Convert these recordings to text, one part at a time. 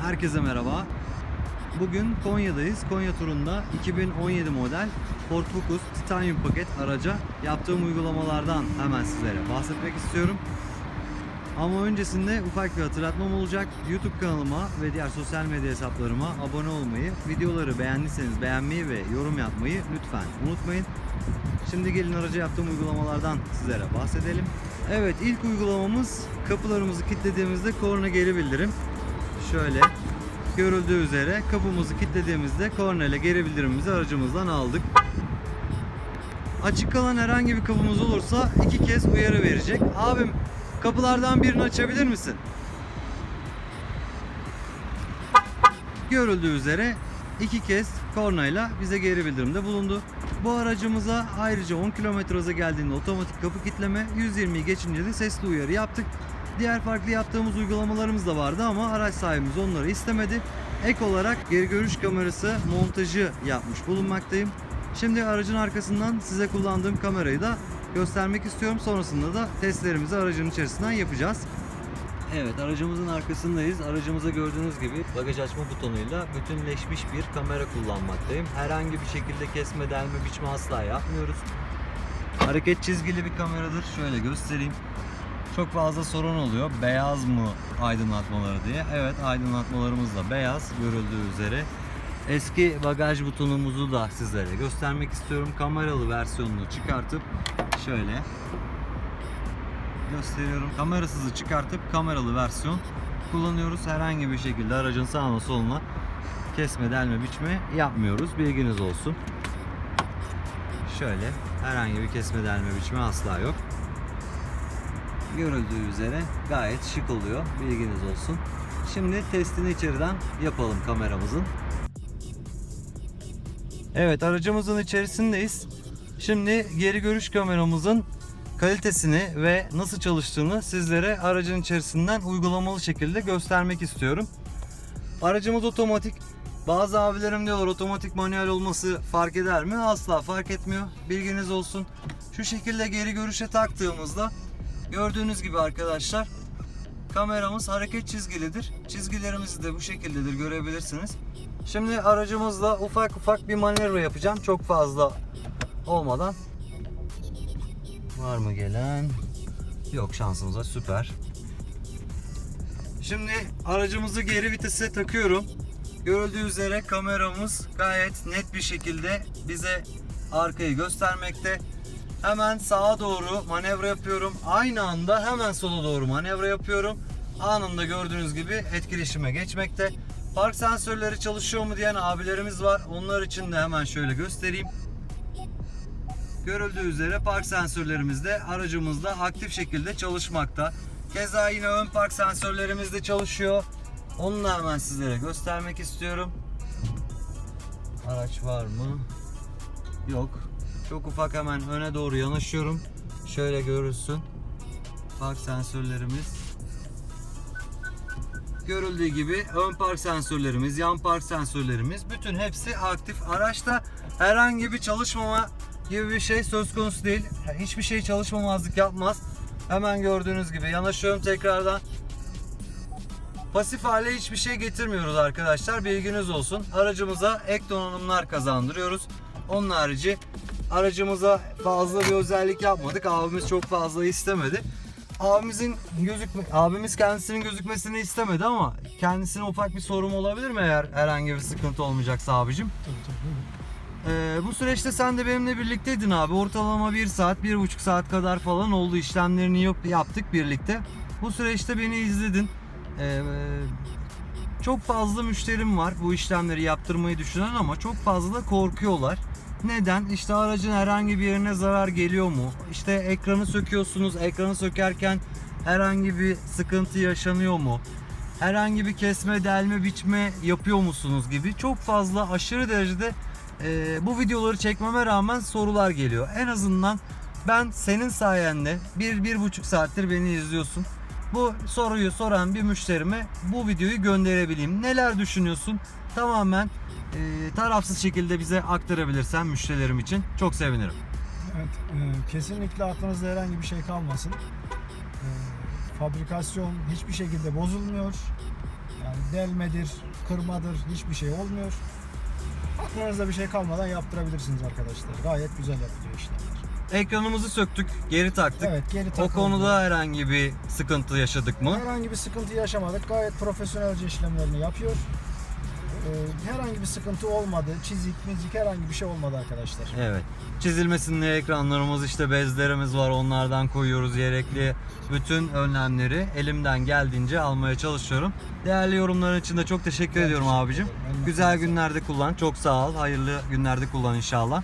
Herkese merhaba. Bugün Konya'dayız. Konya turunda 2017 model Ford Focus Titanium paket araca yaptığım uygulamalardan hemen sizlere bahsetmek istiyorum. Ama öncesinde ufak bir hatırlatmam olacak. YouTube kanalıma ve diğer sosyal medya hesaplarıma abone olmayı, videoları beğendiyseniz beğenmeyi ve yorum yapmayı lütfen unutmayın. Şimdi gelin araca yaptığım uygulamalardan sizlere bahsedelim. Evet ilk uygulamamız kapılarımızı kilitlediğimizde korna geri bildirim. Şöyle görüldüğü üzere kapımızı kilitlediğimizde korna ile geri bildirimimizi aracımızdan aldık. Açık kalan herhangi bir kapımız olursa iki kez uyarı verecek. Abim kapılardan birini açabilir misin? Görüldüğü üzere iki kez kornayla bize geri bildirimde bulundu. Bu aracımıza ayrıca 10 km hıza geldiğinde otomatik kapı kilitleme, 120'yi geçince de sesli uyarı yaptık. Diğer farklı yaptığımız uygulamalarımız da vardı ama araç sahibimiz onları istemedi. Ek olarak geri görüş kamerası montajı yapmış bulunmaktayım. Şimdi aracın arkasından size kullandığım kamerayı da göstermek istiyorum. Sonrasında da testlerimizi aracın içerisinden yapacağız. Evet aracımızın arkasındayız. Aracımıza gördüğünüz gibi bagaj açma butonuyla bütünleşmiş bir kamera kullanmaktayım. Herhangi bir şekilde kesme, delme, biçme asla yapmıyoruz. Hareket çizgili bir kameradır. Şöyle göstereyim. Çok fazla sorun oluyor. Beyaz mı aydınlatmaları diye. Evet aydınlatmalarımız da beyaz görüldüğü üzere. Eski bagaj butonumuzu da sizlere göstermek istiyorum. Kameralı versiyonunu çıkartıp şöyle gösteriyorum. Kamerasızı çıkartıp kameralı versiyon kullanıyoruz. Herhangi bir şekilde aracın sağına soluna kesme, delme, biçme yapmıyoruz. Bilginiz olsun. Şöyle herhangi bir kesme, delme, biçme asla yok. Görüldüğü üzere gayet şık oluyor. Bilginiz olsun. Şimdi testini içeriden yapalım kameramızın. Evet aracımızın içerisindeyiz. Şimdi geri görüş kameramızın kalitesini ve nasıl çalıştığını sizlere aracın içerisinden uygulamalı şekilde göstermek istiyorum. Aracımız otomatik. Bazı abilerim diyorlar otomatik manuel olması fark eder mi? Asla fark etmiyor. Bilginiz olsun. Şu şekilde geri görüşe taktığımızda gördüğünüz gibi arkadaşlar kameramız hareket çizgilidir. Çizgilerimizi de bu şekildedir görebilirsiniz. Şimdi aracımızla ufak ufak bir manevra yapacağım. Çok fazla olmadan. Var mı gelen? Yok şansımıza süper. Şimdi aracımızı geri vitese takıyorum. Görüldüğü üzere kameramız gayet net bir şekilde bize arkayı göstermekte. Hemen sağa doğru manevra yapıyorum. Aynı anda hemen sola doğru manevra yapıyorum. Anında gördüğünüz gibi etkileşime geçmekte. Park sensörleri çalışıyor mu diyen abilerimiz var. Onlar için de hemen şöyle göstereyim. Görüldüğü üzere park sensörlerimiz de aracımızda aktif şekilde çalışmakta. Keza yine ön park sensörlerimiz de çalışıyor. Onu da hemen sizlere göstermek istiyorum. Araç var mı? Yok. Çok ufak hemen öne doğru yanaşıyorum. Şöyle görürsün. Park sensörlerimiz. Görüldüğü gibi ön park sensörlerimiz, yan park sensörlerimiz bütün hepsi aktif. Araçta herhangi bir çalışmama gibi bir şey söz konusu değil. Hiçbir şey çalışmamazlık yapmaz. Hemen gördüğünüz gibi yanaşıyorum tekrardan. Pasif hale hiçbir şey getirmiyoruz arkadaşlar. Bilginiz olsun. Aracımıza ek donanımlar kazandırıyoruz. Onun harici aracımıza fazla bir özellik yapmadık. Abimiz çok fazla istemedi. Abimizin gözükme abimiz kendisinin gözükmesini istemedi ama kendisine ufak bir sorun olabilir mi eğer herhangi bir sıkıntı olmayacaksa abicim? Ee, bu süreçte sen de benimle birlikteydin abi. Ortalama 1 saat, 1,5 saat kadar falan oldu. işlemlerini yaptık birlikte. Bu süreçte beni izledin. Ee, çok fazla müşterim var bu işlemleri yaptırmayı düşünen ama çok fazla korkuyorlar. Neden? İşte aracın herhangi bir yerine zarar geliyor mu? İşte ekranı söküyorsunuz. Ekranı sökerken herhangi bir sıkıntı yaşanıyor mu? Herhangi bir kesme, delme, biçme yapıyor musunuz gibi çok fazla aşırı derecede e, bu videoları çekmeme rağmen sorular geliyor. En azından ben senin sayende bir, bir buçuk saattir beni izliyorsun. Bu soruyu soran bir müşterime bu videoyu gönderebileyim. Neler düşünüyorsun? Tamamen e, tarafsız şekilde bize aktarabilirsen müşterilerim için çok sevinirim. Evet, e, kesinlikle aklınızda herhangi bir şey kalmasın. E, Fabrikasyon hiçbir şekilde bozulmuyor. Yani delmedir, kırmadır hiçbir şey olmuyor. Aklınızda bir şey kalmadan yaptırabilirsiniz arkadaşlar. Gayet güzel yapılıyor işlemler. Ekranımızı söktük, geri taktık. Evet geri O takıldı. konuda herhangi bir sıkıntı yaşadık mı? herhangi bir sıkıntı yaşamadık. Gayet profesyonelce işlemlerini yapıyor. Ee, herhangi bir sıkıntı olmadı. Çizik, mizik herhangi bir şey olmadı arkadaşlar. Evet. Çizilmesin diye ekranlarımız işte bezlerimiz var onlardan koyuyoruz gerekli bütün önlemleri elimden geldiğince almaya çalışıyorum. Değerli yorumların için de çok teşekkür Ben ediyorum teşekkür abicim. Güzel günlerde kullan. Çok sağ ol. Hayırlı günlerde kullan inşallah.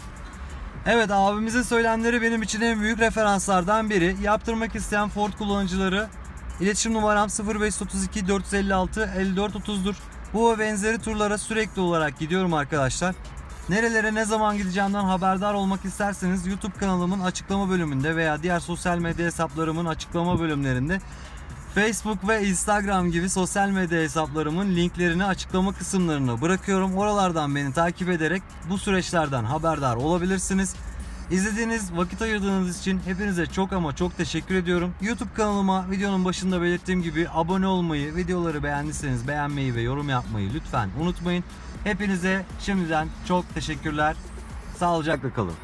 Evet abimizin söylemleri benim için en büyük referanslardan biri. Yaptırmak isteyen Ford kullanıcıları iletişim numaram 0532 456 54 30'dur. Bu ve benzeri turlara sürekli olarak gidiyorum arkadaşlar. Nerelere ne zaman gideceğimden haberdar olmak isterseniz YouTube kanalımın açıklama bölümünde veya diğer sosyal medya hesaplarımın açıklama bölümlerinde Facebook ve Instagram gibi sosyal medya hesaplarımın linklerini açıklama kısımlarına bırakıyorum. Oralardan beni takip ederek bu süreçlerden haberdar olabilirsiniz. İzlediğiniz, vakit ayırdığınız için hepinize çok ama çok teşekkür ediyorum. YouTube kanalıma videonun başında belirttiğim gibi abone olmayı, videoları beğendiyseniz beğenmeyi ve yorum yapmayı lütfen unutmayın. Hepinize şimdiden çok teşekkürler. Sağlıcakla kalın.